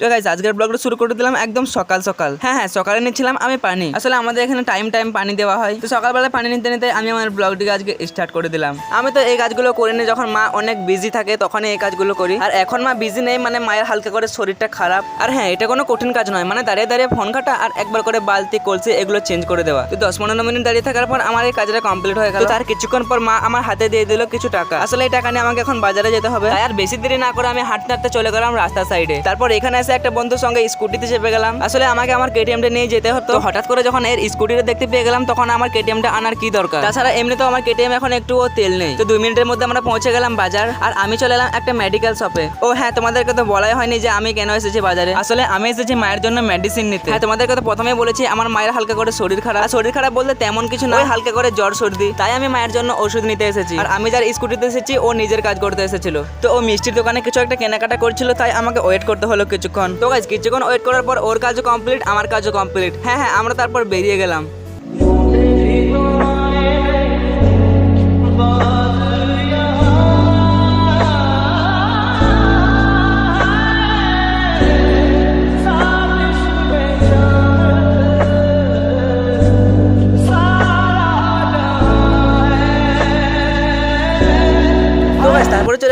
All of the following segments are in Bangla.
তো গাইস আজকের ব্লগটা শুরু করে দিলাম একদম সকাল সকাল। হ্যাঁ হ্যাঁ সকালে নিচ্ছিলাম আমি পানি। আসলে আমাদের এখানে টাইম টাইম পানি দেওয়া হয়। তো সকালবেলা পানি নিতে নিতে আমি আমার ব্লগটিকে আজকে স্টার্ট করে দিলাম। আমি তো এই কাজগুলো করিনি, যখন মা অনেক বিজি থাকে, তখনই এই কাজগুলো করি। আর এখন মা বিজি নেই মানে মায়ের হালকা করে শরীরটা খারাপ। আর হ্যাঁ এটা কোনো কঠিন কাজ নয় মানে দাঁড়িয়ে দাঁড়িয়ে ফোন কাটা আর একবার করে বালতি, কলসি এগুলো চেঞ্জ করে দেওয়া। তো দশ পনেরো মিনিট দাঁড়িয়ে থাকার পর আমার এই কাজটা কমপ্লিট হয়ে গেল। তার কিছুক্ষণ পর মা আমার হাতে দিয়ে দিল কিছু টাকা। আসলে এই টাকা নিয়ে আমাকে এখন বাজারে যেতে হবে। আর বেশি দেরি না করে আমি হাঁটতে হাঁটতে চলে গেলাম রাস্তার সাইডে তারপর এখানে এসে একটা বন্ধুর সঙ্গে স্কুটিতে চেপে গেলাম। আসলে আমাকে আমার কেটিএমটা নিয়ে যেতে হতো। হঠাৎ করে যখন এর স্কুটিটা দেখতে পেয়ে গেলাম, তখন আমার কেটিএমটা আনার কি দরকার? তাছাড়া এমনিতেও আমার কেটিএম এখন একটুও তেল নেই। তো দুই মিনিটের মধ্যে আমরা পৌঁছে গেলাম বাজার, আর আমি চলে এলাম একটা মেডিকেল শপে ও হ্যাঁ তোমাদেরকে তো বলাই হয়নি যে আমি কেন এসেছি বাজারে। আসলে আমি এসেছি মায়ের জন্য মেডিসিন নিতে। হ্যাঁ তোমাদেরকে তো প্রথমে বলেছি আমার মায়ের হালকা করে শরীর খারাপ। শরীর খারাপ বলতে তেমন কিছু নয় হালকা করে জ্বর, সর্দি। তাই আমি মায়ের জন্য ওষুধ নিতে এসেছি। আর আমি যার স্কুটিতে এসেছি, ও নিজের কাজ করতে এসেছিল। তো ও মিষ্টির দোকানে কিছু একটা কেনাকাটা করছিল, তাই আমাকে ওয়েট করতে হলো কিছুক্ষণ তো গাইজ কিছুক্ষণ ওয়েট করার পর ওর কাজও কমপ্লিট আমার কাজও কমপ্লিট হ্যাঁ হ্যাঁ আমরা তারপর বেরিয়ে গেলাম।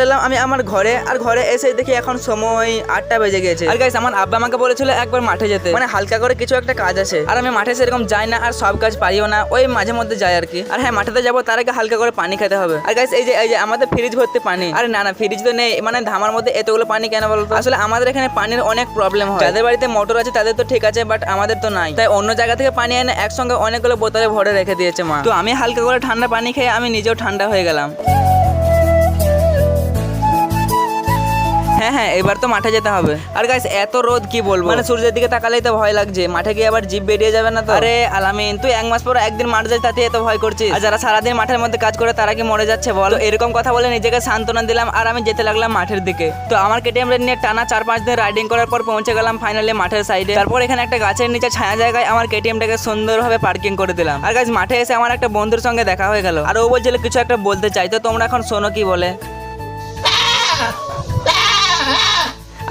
এলাম আমি আমার ঘরে আর ঘরে এসে দেখি এখন সময় আটটা বেজে গেছে। আর গাইস আমার আব্বা আমাকে বলেছিল একবার মাঠে যেতে। মানে হালকা করে কিছু একটা কাজ আছে। আর আমি মাঠে সেরকম যাই না আর সব কাজ পারিও না ওই মাঝে মধ্যে যাই আর কি। আর হ্যাঁ মাঠেতে যাব তার আগে হালকা করে পানি খেতে হবে। আর গাইস এই যে এই যে আমাদের ফ্রিজ ভর্তি পানি। আর না না ফ্রিজ তো নেই মানে ধামার মধ্যে এতগুলো পানি কেন বলতো? আসলে আমাদের এখানে পানির অনেক প্রবলেম হয়। যাদের বাড়িতে মোটর আছে তাদের তো ঠিক আছে বাট আমাদের তো নাই। তাই অন্য জায়গা থেকে পানি এনে একসঙ্গে অনেকগুলো বোতলে ভরে রেখে দিয়েছে মা। তো আমি হালকা করে ঠান্ডা পানি খেয়ে আমি নিজেও ঠান্ডা হয়ে গেলাম। হ্যাঁ হ্যাঁ এবার তো মাঠে যেতে হবে। আর গাইস এত রোদ কি বলব? মানে সূর্যের দিকে তাকালেই তো ভয় লাগছে। মাঠে গিয়ে আবার জিপ বেরিয়ে যাবে না তো? আরে আলামিন তুই এক মাস পর একদিন মাঠ যাই তাতে এত ভয় করছিস। আর যারা সারাদিন মাঠের মধ্যে কাজ করে তারা কি মরে যাচ্ছে বল? এরকম কথা বলে নিজেকে সান্ত্বনা দিলাম আর আমি যেতে লাগলাম মাঠের দিকে। তো আমার কেটিএম রেড নিয়ে টানা চার পাঁচ দিন রাইডিং করার পর পৌঁছে গেলাম ফাইনালি মাঠের সাইডে তারপর এখানে একটা গাছের নিচে ছায়া জায়গায় আমার কেটিএমটাকে সুন্দরভাবে পার্কিং করে দিলাম। আর গাছ মাঠে এসে আমার একটা বন্ধুর সঙ্গে দেখা হয়ে গেল। আর ও বলছিল কিছু একটা বলতে চাই। তো তোমরা এখন শোনো কি বলে?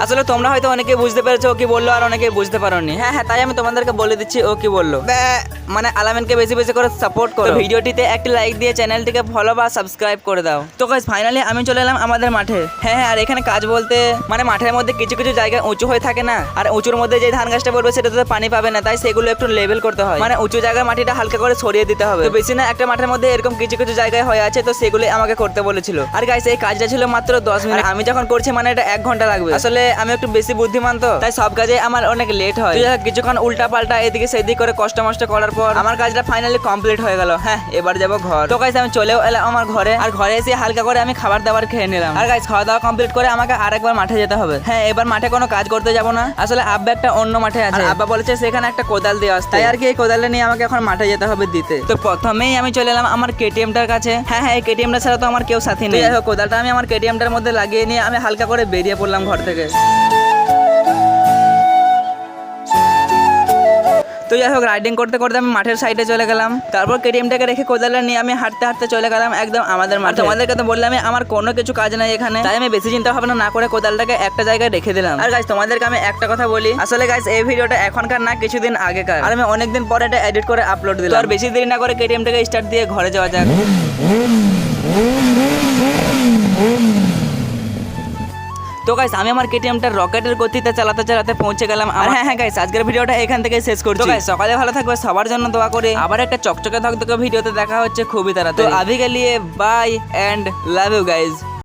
আসলে তোমরা হয়তো অনেকে বুঝতে পেরেছ ও কি বলল আর অনেকে বুঝতে পারোনি। হ্যাঁ হ্যাঁ তাই আমি তোমাদেরকে বলে দিচ্ছি ও কি বলল। মানে আলামিনকে বেশি বেশি করে সাপোর্ট করো। ভিডিওটিতে একটি লাইক দিয়ে চ্যানেলটিকে ফলো বা সাবস্ক্রাইব করে দাও। তো গাইস ফাইনালি আমি চলে এলাম আমাদের মাঠে। হ্যাঁ হ্যাঁ আর এখানে কাজ বলতে মানে মাঠের মধ্যে কিছু কিছু জায়গায় উঁচু হয়ে থাকে না। আর উঁচুর মধ্যে যে ধান গাছটা পড়বে সেটা তো পানি পাবে না তাই সেগুলো একটু লেভেল করতে হয়। মানে উঁচু জায়গায় মাটিটা হালকা করে ছড়িয়ে দিতে হবে। তো বেশি না একটা মাঠের মধ্যে এরকম কিছু কিছু জায়গায় হয়ে আছে তো সেগুলো আমাকে করতে বলেছিল। আর গাইস এই কাজটা ছিল মাত্র দশ মিনিট। আমি যখন করছি মানে এটা এক ঘণ্টা লাগবে। আসলে আমি একটু বেশি বুদ্ধিমান তো তাই সব কাজে আমার অনেক লেট হয়। তো যাই হোক, কিছুক্ষণ উল্টা পাল্টা এদিকে সেদিক করে কষ্ট মষ্ট করার পর আমার কাজটা ফাইনালি কমপ্লিট হয়ে গেল। হ্যাঁ এবার যাব ঘর। তো গাইস আমি চলেও এলাম আমার ঘরে। আর ঘরে এসে হালকা করে আমি খাবার দাবার খেয়ে নিলাম। আর গাইস খাওয়া দাওয়া কমপ্লিট করে আমাকে আরেকবার মাঠে যেতে হবে। হ্যাঁ এবার মাঠে কোনো কাজ করতে যাব না। আসলে আব্বা একটা অন্য মাঠে আছে। আব্বা বলেছে সেখানে একটা কোদাল দিয়ে আসতে তাই আর কি এই কোদালটা নিয়ে আমাকে এখন মাঠে যেতে হবে দিতে? তো প্রথমেই আমি চলে এলাম আমার কেটিএমটার কাছে। হ্যাঁ হ্যাঁ এই কেটিএমটা ছাড়া তো আমার কেউ সাথী নেই। কোদালটা আমি আমার কেটিএমটার মধ্যে লাগিয়ে নিয়ে আমি হালকা করে বেরিয়ে পড়লাম ঘর থেকে। তো যাই হোক রাইডিং করতে করতে আমি মাঠের সাইডে চলে গেলাম। তারপর কেটিএমটাকে রেখে কোদালটা নিয়ে আমি হাঁটতে হাঁটতে চলে গেলাম একদম আমাদের মাঠে। তোমাদেরকে তো বললাম আমার কোনো কিছু কাজ নাই এখানে। তাই আমি বেশি চিন্তা ভাবনা না করে কোদালটাকে একটা জায়গায় রেখে দিলাম। আর গাইজ তোমাদেরকে আমি একটা কথা বলি। আসলে গাইজ এই ভিডিওটা এখনকার না, কিছুদিন আগেকার। আর আমি অনেকদিন পরে এটা এডিট করে আপলোড দিলাম। আর বেশি দেরি না করে কেটিএমটাকে স্টার্ট দিয়ে ঘরে যাওয়া যাক। তো গাইস আমি আমার কেটিএমটা রকেটের গতিতে চালাতে চালাতে পৌঁছে গেলাম আর হ্যাঁ হ্যাঁ গাইস আজকের ভিডিওটা এখান থেকে শেষ করছি। তো গাইস সকালে ভালো থাকবে সবার জন্য দোয়া করে। আবার একটা চকচকে ধকধকে ভিডিওতে দেখা হচ্ছে খুবই তাড়াতাড়ি। তো আবি কে লিয়ে bye and love you guys